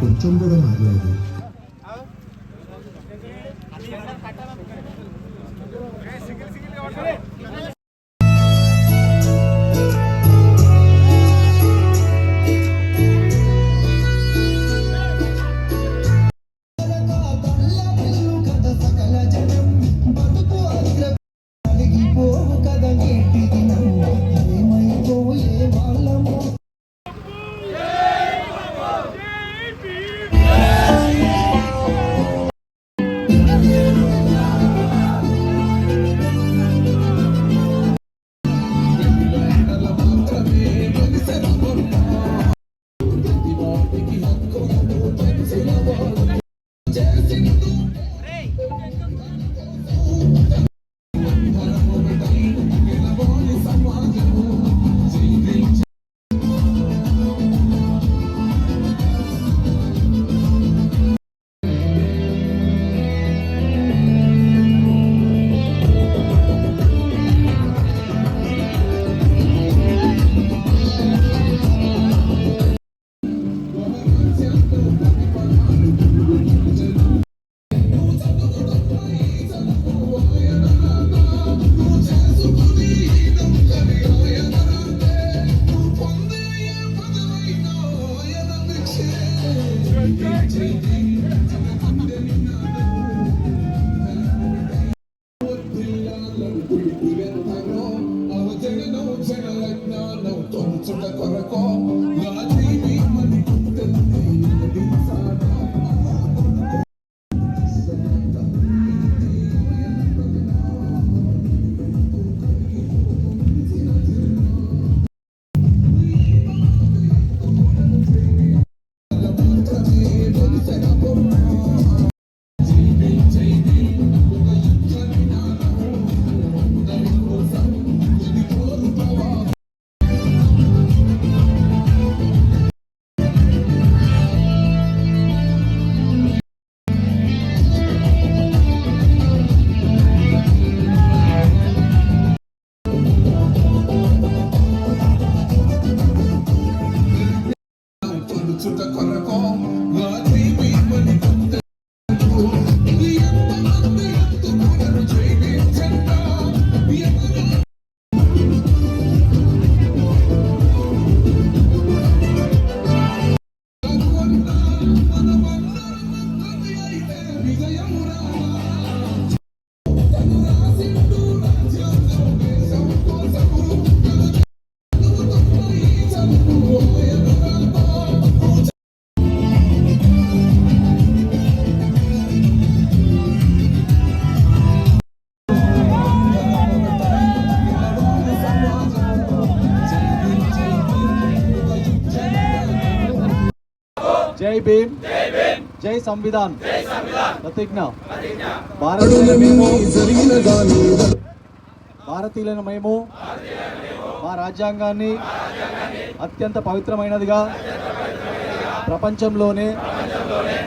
కొంచెం కూడా మారలేదు Vida y amor, amor. జై భీమ్. జై సంవిధాన్. ప్రతిజ్ఞ. భారతీయులైన మేము మా రాజ్యాంగాన్ని అత్యంత పవిత్రమైనదిగా ప్రపంచంలోనే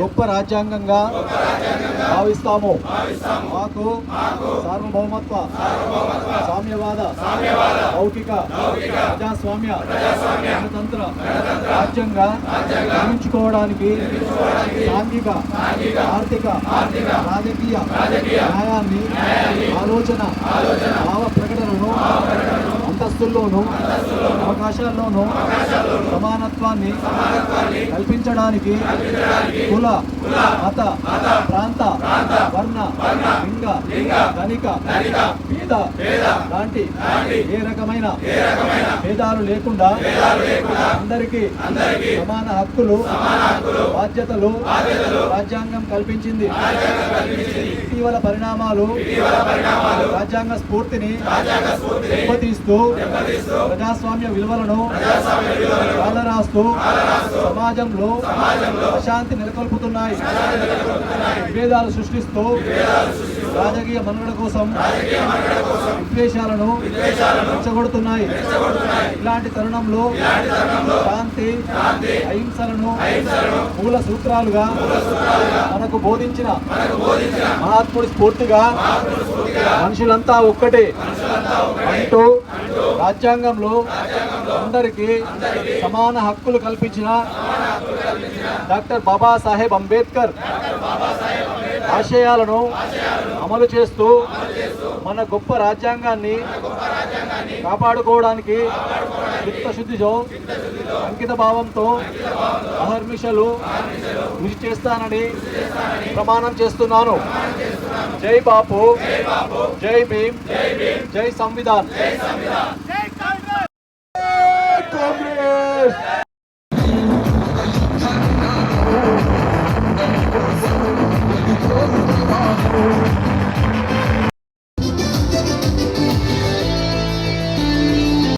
గొప్ప రాజ్యాంగంగా భావిస్తాము. మాకు సార్వభౌమత్వ సామ్యవాద లౌకిక ప్రజాస్వామ్య గణతంత్ర రాజ్యంగా నిర్మించుకోవడానికి సాంఘిక ఆర్థిక రాజకీయ న్యాయాన్ని ఆలోచన భావ అంతస్తుల్లోనూ అవకాశాల్లోనూ సమానత్వాన్ని కల్పించడానికి కుల మత ప్రాంత లింగ ధనిక పేద లాంటి ఏ రకమైన భేదాలు లేకుండా అందరికీ సమాన హక్కులు బాధ్యతలు రాజ్యాంగం కల్పించింది. ఇటీవల పరిణామాలు రాజ్యాంగ స్ఫూర్తిని దెబ్బతీస్తూ ప్రజాస్వామ్య విలువలను కాలరాస్తూ సమాజంలో అశాంతి నెలకొల్పుతున్నాయి. విభేదాలు సృష్టిస్తూ రాజకీయ మనుగడ కోసం విద్వేషాలను రెచ్చగొడుతున్నాయి. ఇలాంటి తరుణంలో శాంతి అహింసలను మూల సూత్రాలుగా మనకు బోధించిన మహాత్ముడి స్ఫూర్తిగా మనుషులంతా ఒక్కటే అంటూ రాజ్యాంగంలో అందరికీ సమాన హక్కులు కల్పించిన డాక్టర్ బాబాసాహెబ్ అంబేద్కర్. ఆశయాలను అమలు చేస్తూ మన గొప్ప రాజ్యాంగాన్ని కాపాడుకోవడానికి చిత్తశుద్ధితో అంకిత భావంతో అహర్నిశలు కృషి చేస్తానని ప్రమాణం చేస్తున్నాను. జై బాపు జై భీమ్ జై సంవిధాన్. జై